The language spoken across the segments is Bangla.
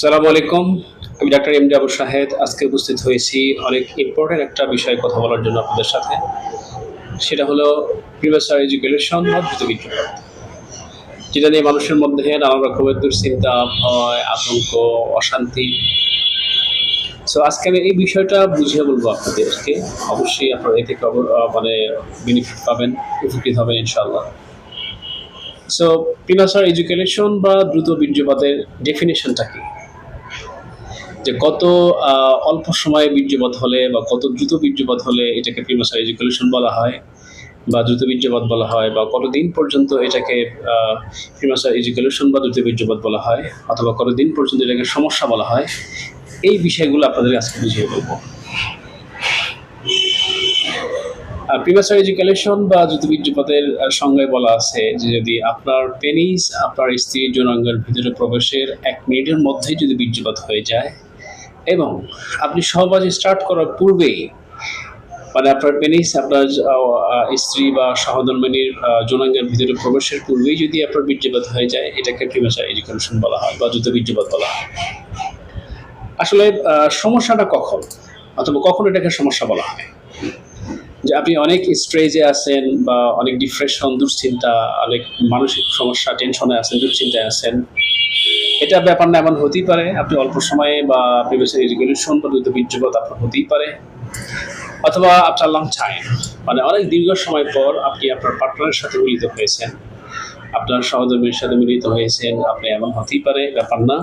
সালাম আলাইকুম। আমি ডাক্তার এম আবু শাহেদ আজকে উপস্থিত হয়েছি অনেক ইম্পর্টেন্ট একটা বিষয়ে কথা বলার জন্য আপনাদের সাথে। সেটা হলো প্রিভিয়াসার এডুকেশন বা যেটা নিয়ে মানুষের মধ্যে নানা রকমের দুশ্চিন্তা, ভয়, আতঙ্ক, অশান্তি। সো আজকে আমি এই বিষয়টা বুঝিয়ে বলব আপনাদেরকে। অবশ্যই আপনারা এ থেকে মানে বেনিফিট পাবেন, উপকৃত হবেন ইনশাল্লাহ সো প্রিমাসার এডুকেশন বা দ্রুত বীর্যপাতের ডেফিনেশনটা কি? যে কত অল্প সময়ে বীর্যপাত হলে বা কত দ্রুত বীর্যপাত হলে এটাকে প্রিমাসার এডুকেশন বলা হয় বা দ্রুত বীর্যপাত বলা হয় বা কতদিন পর্যন্ত এটাকে প্রিমাসার এডুকেশন বা দ্রুত বীর্যপাত বলা হয় অথবা কতদিন পর্যন্ত এটাকে সমস্যা বলা হয়, এই বিষয়গুলো আপনাদের আজকে বুঝিয়ে বলব। প্রিমাসার এডুকেশন বা আহ, সংজ্ঞায় বলা আছে যে যদি আপনার পেনিস আপনার স্ত্রীর যৌনাঙ্গের ভিতরে প্রবেশের এক মিনিটের মধ্যেই যদি বীর্যপাত হয়ে যায় এবং আপনি সহবাস স্টার্ট করার পূর্বেই মানে আপনার পেনিস আপনার স্ত্রী বা সহধর্মিনীর আহ, যৌনাঙ্গের ভিতরে প্রবেশের পূর্বেই যদি আপনার বীর্যপাত হয়ে যায় এটাকে প্রিমাসার এডুকেশন বলা হয় বা দ্রুত বীর্যপাত বলা হয়। আসলে সমস্যাটা কখন? অথবা কখন এটাকে সমস্যা বলা হয়? যে আপনি অনেক স্ট্রেজে আছেন বা অনেক ডিপ্রেশন দুশ্চিন্তা, অনেক মানসিক সমস্যা টেনশনে আছেন, দুশ্চিন্তায় আছেন, এটা ব্যাপার না, এমন হতেই পারে। আপনি অল্প সময়ে বা প্রিভিয়াসের এডুকেশন পর্যন্ত বীর্যপাত আপনার হতেই পারে। অথবা আপনার লং টাইম মানে অনেক দীর্ঘ সময় পর আপনি আপনার পার্টনারের সাথে মিলিত হয়েছেন। আপনার সহধর্মীর সাথে মিলিত হয়েছেন, আপনি এমন হতেই পারে, ব্যাপার না।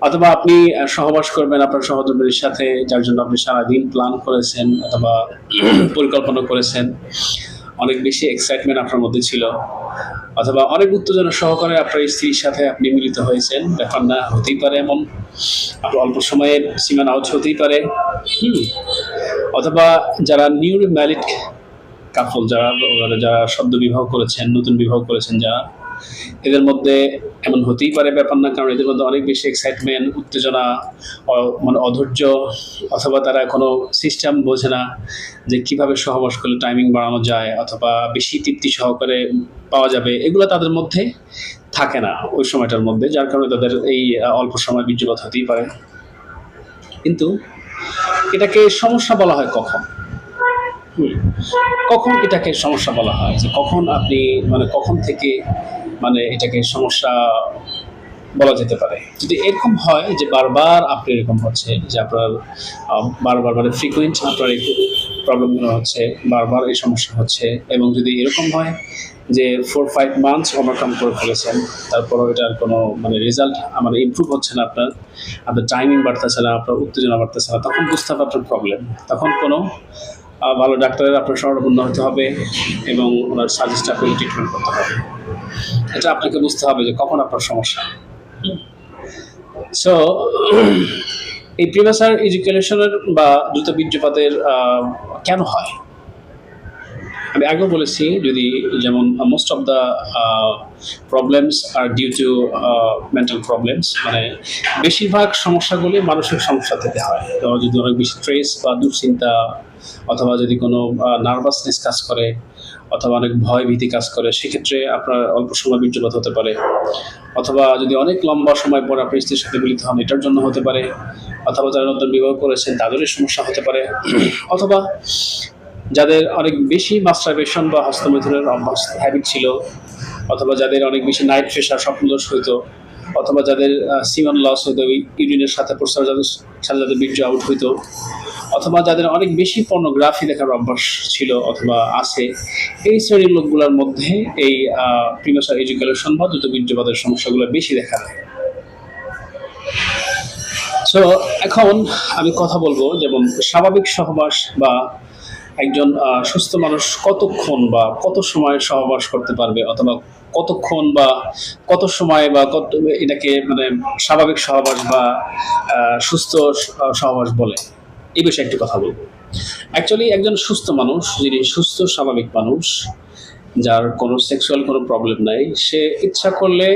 অথবা আপনি সহবাস করবেন আপনার সহধর্মীর সাথে, যার জন্য আপনি সারাদিন প্ল্যান করেছেন অথবা পরিকল্পনা করেছেন। অনেক বেশি এক্সাইটমেন্ট আপনার মধ্যে ছিল। অথবা অনেক উত্তেজনা সহকারে আপনার স্ত্রীর সাথে আপনি মিলিত হয়েছেন। ব্যাপার না, হতেই পারে এমন। আপনার অল্প সময়ের সীমানা আউট হতেই পারে। অথবা যারা নিউ ম্যারিড কাপল যারা যারা সদ্য বিবাহ করেছেন, নতুন বিবাহ করেছেন, যারা এদের মধ্যে এমন হতেই পারে ব্যাপার না, কারণ এদের মধ্যে অনেক বেশি এক্সাইটমেন্ট উত্তেজনা মানে অধৈর্য, অথবা তারা কোনো সিস্টেম বোঝে না যে কীভাবে সহবাস করলে টাইমিং বাড়ানো যায়, অথবা বেশি তৃপ্তি সহকারে পাওয়া যাবে, এগুলো তাদের মধ্যে থাকে না ওই সময়টার মধ্যে, যার কারণে তাদের এই অল্প সময় বীর্যপাত হতেই পারে। কিন্তু এটাকে সমস্যা বলা হয় কখন? কখন এটাকে সমস্যা বলা হয়? যে কখন আপনি মানে কখন থেকে মানে এটাকে সমস্যা বলা যেতে পারে। যদি এরকম হয় যে বারবার আপনি এরকম হচ্ছে, যে আপনার বারবার মানে ফ্রিকুয়েন্ট আপনার এই প্রবলেমগুলো হচ্ছে, বারবার এই সমস্যা হচ্ছে, এবং যদি এরকম হয় যে ফোর ফাইভ মান্থস ওভারকাম করে ফেলেছেন, তারপরও এটার কোনো মানে রেজাল্ট আমার ইমপ্রুভ হচ্ছে না আপনার আপনার টাইমিং বাড়তেছে না, আপনার উত্তেজনা বাড়তেছে না, তখন বুঝতে হবে আপনার প্রবলেম তখন কোনো ভালো ডাক্তারের আপনার শরণাপন্ন হতে হবে এবং ওনার সাজেস্ট আপনাকে ট্রিটমেন্ট করতে হবে। এটা আপনাকে বুঝতে হবে যে কখন আপনার সমস্যা। সো এই প্রিভাসার এডুকেশনের বা দ্রুত বীর্যপাতের কেন হয়? আমি আগেও বলেছি, যদি যেমন most of the problems are due to mental problems মানে বেশিরভাগ সমস্যাগুলি মানসিক সমস্যা থেকে হয়। তো যদি অনেক বেশি স্ট্রেস বা দুশ্চিন্তা, অথবা যদি কোনো নার্ভাসনেস কাজ করে অথবা অনেক ভয় ভীতি কাজ করে, সেক্ষেত্রে আপনার অল্প সময় বীর্যপাত হতে পারে। অথবা যদি অনেক লম্বা সময় পর আপনি স্ত্রীর সাথে মিলিত হন, এটার জন্য হতে পারে। অথবা যারা নতুন বিবাহ করেছেন তাদেরই সমস্যা হতে পারে। অথবা যাদের অনেক বেশি মাস্টারবেশন বা হস্তমৈথুনের হ্যাবিট ছিল, অথবা যাদের অনেক বেশি নাইট প্রেশার স্বপ্নদোষ হইতো অথবা যাদের সিমন লস হইতো ইউরিনের সাথে প্রস্তাব যাদের সাথে যাদের বীর্য আউট হইতো, অথবা যাদের অনেক বেশি পর্নোগ্রাফি দেখার অভ্যাস ছিল অথবা আছে, এই শ্রেণির লোকগুলোর মধ্যে এই প্রিমাসার এডুকেশন বা দ্রুত বীর্যপাতের সমস্যাগুলো বেশি দেখা দেয়। সো এখন আমি কথা বলব যেমন স্বাভাবিক সহবাস বা একজন সুস্থ মানুষ কতক্ষণ বা কত সময় সহবাস করতে পারবে অথবা কতক্ষণ বা কত সময় বা কত, এটাকে মানে স্বাভাবিক সহবাস বা সুস্থ সহবাস বলে? এই বিষয়ে একটু কথা বলব। অ্যাকচুয়ালি একজন সুস্থ মানুষ, যিনি সুস্থ, স্বাভাবিক মানুষ, যার কোনো সেক্সুয়াল কোনো প্রবলেম নাই, সে ইচ্ছা করলে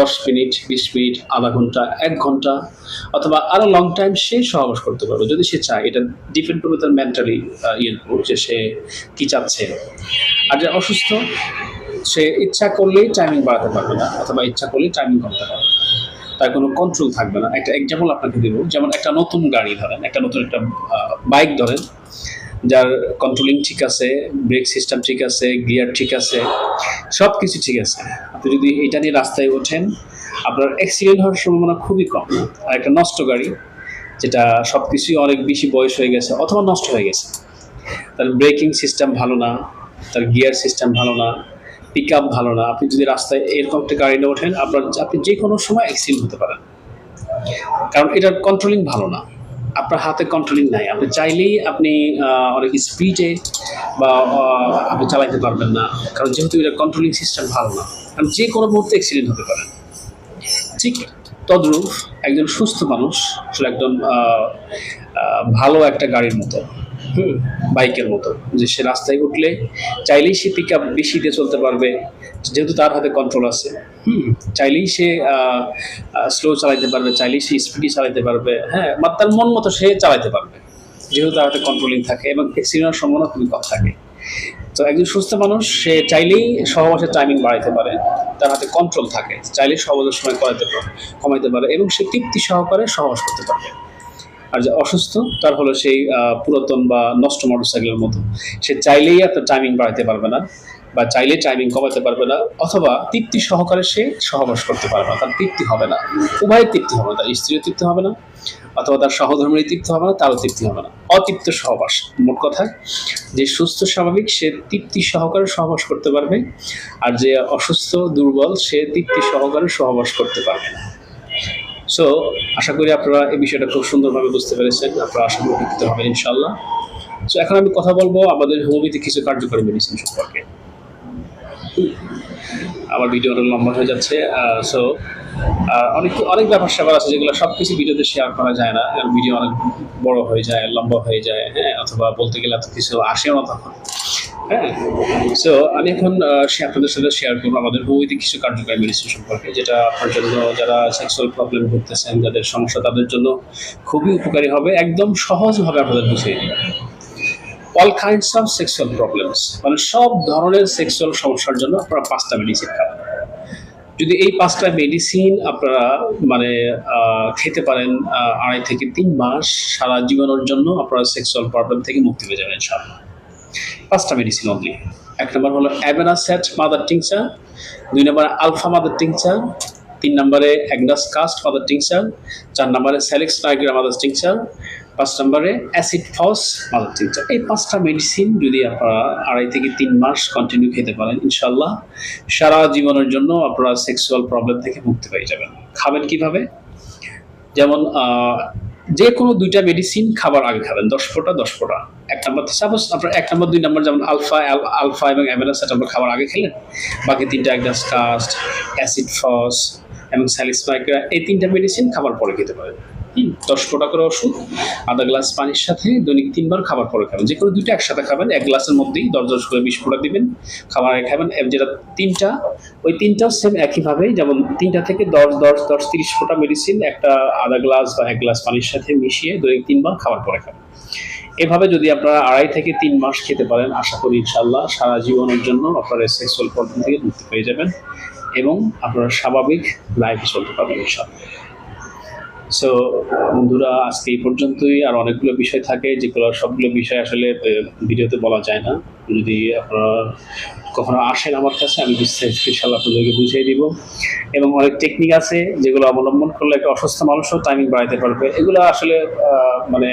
দশ মিনিট, বিশ মিনিট, আধা ঘণ্টা, এক ঘণ্টা, অথবা আরও লং টাইম সে সহবাস করতে পারবে। যদি সে চায়, এটা ডিপেন্ড করবে তার মেন্টালি ইয়ের উপর যে সে কি চাচ্ছে। আর যে অসুস্থ, সে ইচ্ছা করলেই টাইমিং বাড়াতে পারবে না, অথবা ইচ্ছা করলেই টাইমিং কমতে পারবে। তার কোনো কন্ট্রোল থাকবে না। একটা এক্সাম্পল আপনাকে দেবো। যেমন একটা নতুন গাড়ি ধরেন, একটা নতুন একটা বাইক ধরেন। যার কন্ট্রোলিং ঠিক আছে ব্রেক সিস্টেম ঠিক আছে গিয়ার ঠিক আছে সব কিছু ঠিক আছে। আপনি যদি এটা নিয়ে রাস্তায় ওঠেন, আপনার অ্যাক্সিডেন্ট হওয়ার সম্ভাবনা খুবই কম। আর একটা নষ্ট গাড়ি, যেটা সব কিছুই অনেক বেশি বয়স হয়ে গেছে, অথবা নষ্ট হয়ে গেছে। তার ব্রেকিং সিস্টেম ভালো না, তার গিয়ার সিস্টেম ভালো না পিক আপ ভালো না। আপনি যদি রাস্তায় এরকম একটা গাড়ি নিয়ে ওঠেন, আপনার আপনি যে কোনো সময় অ্যাক্সিডেন্ট হতে পারেন। কারণ এটার কন্ট্রোলিং ভালো না। আপনার হাতে কন্ট্রোলিং নাই। আপনি চাইলেই আপনি অনেক স্পিডে বা আপনি চালাইতে পারবেন না। কারণ যেহেতু এটা কন্ট্রোলিং সিস্টেম ভালো না। কারণ যে কোনো মুহূর্তে অ্যাক্সিডেন্ট হতে পারে। ঠিক তদ্রূপ একজন সুস্থ মানুষ, আসলে ভালো একটা গাড়ির মতো। হুম বাইকের মতো, যে সে রাস্তায় উঠলে চাইলেই সে পিক আপ বেশি দিয়ে চলতে পারবে, যেহেতু তার হাতে কন্ট্রোল আছে। হুম, চাইলেই সে স্লো চালাইতে পারবে, চাইলেই সে স্পিডে চালাইতে পারবে হ্যাঁ বা তার মন মতো সে চালাইতে পারবে, যেহেতু তার হাতে কন্ট্রোলিং থাকে এবং অ্যাক্সিডেন্টের সম্ভাবনা খুবই কম থাকে। তো একজন সুস্থ মানুষ, সে চাইলেই সহবাসের টাইমিং বাড়াইতে পারে, তার হাতে কন্ট্রোল থাকে, চাইলেই সহবাসের সময় করাইতে পারে, কমাইতে পারে এবং সে তৃপ্তি সহকারে সহবাস করতে পারবে। আর যে অসুস্থ, তার হলো সেই পুরাতন বা নষ্ট মোটরসাইকেলের মতো। সে চাইলেই আপনার টাইমিং বাড়াতে পারবে না বা চাইলে টাইমিং কমাতে পারবে না অথবা তৃপ্তি সহকারে সে সহবাস করতে পারবে না, তার তৃপ্তি হবে না। উভয়ের তৃপ্তি হবে না, তার স্ত্রীর তৃপ্তি হবে না অথবা তার সহধর্মীর তৃপ্তি হবে না, তারও তৃপ্তি হবে না। অতৃপ্ত সহবাস, মোট কথা যে সুস্থ স্বাভাবিক, সে তৃপ্তি সহকারে সহবাস করতে পারবে আর যে অসুস্থ, দুর্বল, সে তৃপ্তি সহকারে সহবাস করতে পারবে না। সো আশা করি আপনারা এই বিষয়টা খুব সুন্দরভাবে বুঝতে পেরেছেন। আপনারা আশা করি উপকৃত হবেন ইনশাল্লাহ সো এখন আমি কথা বলব আমাদের হোমিওপ্যাথি কিছু কার্যকরী মেডিসিন সম্পর্কে। আমার ভিডিও অনেক লম্বা হয়ে যাচ্ছে সো অনেক অনেক ব্যাপার স্যাপার আছে যেগুলো সব কিছু ভিডিওতে শেয়ার করা যায় না। ভিডিও অনেক বড় হয়ে যায়, লম্বা হয়ে যায় হ্যাঁ অথবা বলতে গেলে এত কিছু আসেও না তখন। হ্যাঁ। সো আমি এখন আপনাদের সাথে শেয়ার করব আমাদের কিছু কার্যকরী মেডিসিন সম্পর্কে, যেটা আপনার জন্য যারা সেক্সুয়াল প্রবলেম যাদের সমস্যা, তাদের জন্য খুবই উপকারী হবে, একদম সহজভাবে আপনাদের বুঝিয়ে all kinds of sexual problems মানে সব ধরনের সেক্সুয়াল সমস্যার জন্য আপনারা পাঁচটা মেডিসিন খাবেন। যদি এই পাঁচটা মেডিসিন আপনারা মানে খেতে পারেন আড়াই থেকে তিন মাস সারা জীবনের জন্য আপনারা সেক্সুয়াল প্রবলেম থেকে মুক্তি পেয়ে যাবেন, ইনশাআল্লাহ। পাঁচটা মেডিসিন অনলি এক নম্বর হলো অ্যাবেনাসেট মাদার টিংচার দুই নম্বরে আলফা মাদার টিংচার তিন নম্বরে অ্যাগনাস কাস্ট মাদার টিংচার চার নম্বরে স্যালেক্স নাইগ্রা মাদার টিংচার পাঁচ নম্বরে অ্যাসিড ফস মাদার টিংচার এই পাঁচটা মেডিসিন যদি আপনারা আড়াই থেকে তিন মাস কন্টিনিউ খেতে পারেন ইনশাল্লাহ সারা জীবনের জন্য আপনারা সেক্সুয়াল প্রবলেম থেকে মুক্তি পেয়ে যাবেন। খাবেন কীভাবে? যেমন যে কোনো দুইটা মেডিসিন খাবার আগে খাবেন, দশ ফোঁটা দশ ফোঁটা। এক নম্বর সাপোজ আপনার, এক নম্বর দুই নম্বর যেমন আলফা আলফা এবং অ্যামেনাসেট আপনার খাবার আগে খেলেন। বাকি তিনটা একদাস কাস্ট অ্যাসিড ফস এবং স্যালিসমাইক্রা এই তিনটা মেডিসিন খাবার পরে খেতে পারেন। দশ ফোঁটা করে ওষুধ, আধা গ্লাস পানির সাথে, দৈনিক তিনবার খাবার পরে খাবেন। যে কোনো দুইটা একসাথে খাবেন, এক গ্লাসের মধ্যেই দশ দশ করে বিশ ফোঁটা দিবেন, খাবার খাবেন যেটা তিনটা, ওই তিনটাও সেম একইভাবে যেমন তিনটা থেকে দশ দশ দশ, তিরিশ ফোঁটা মেডিসিন একটা আধা গ্লাস বা এক গ্লাস পানির সাথে মিশিয়ে দৈনিক তিনবার খাবার পরে খাবেন। এভাবে যদি আপনারা আড়াই থেকে তিন মাস খেতে পারেন, আশা করি ইনশাল্লাহ সারা জীবনের জন্য আপনারা সেক্সুয়াল প্রবলেম থেকে মুক্তি পেয়ে যাবেন এবং আপনারা স্বাভাবিক লাইফ চলতে পারবেন ইনশাল্লাহ সো বন্ধুরা, আজকে এই পর্যন্তই। আর অনেকগুলো বিষয় থাকে যেগুলো সবগুলো বিষয় আসলে ভিডিওতে বলা যায় না। যদি আপনারা কখনো আসেন আমার কাছে, আমি বিস্তারিত ইনশাল্লাহ আপনাদেরকে বুঝিয়ে দিব। এবং অনেক টেকনিক আছে যেগুলো অবলম্বন করলে একটা অসুস্থ মানুষও টাইমিং বাড়াতে পারবে। এগুলো আসলে মানে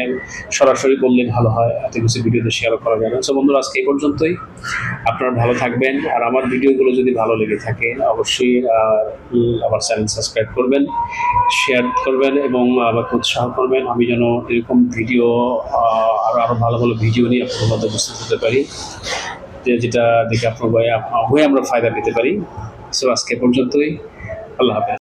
সরাসরি বললে ভালো হয়, এত কিছু ভিডিওতে শেয়ার করা যাবে সো বন্ধুরা, আজকে এই পর্যন্তই। আপনারা ভালো থাকবেন। আর আমার ভিডিওগুলো যদি ভালো লেগে থাকে, অবশ্যই আমার চ্যানেল সাবস্ক্রাইব করবেন শেয়ার করবেন এবং আমাকে উৎসাহ করবেন। আমি যেন এরকম ভিডিও আহ, আরও আরও ভালো ভালো ভিডিও নিয়ে আপনার মধ্যে উপস্থিত হতে পারি। যেটা দেখে আপনার হয়ে আমরা ফায়দা পেতে পারি। সো আজকে পর্যন্তই। আল্লাহ হাফেজ।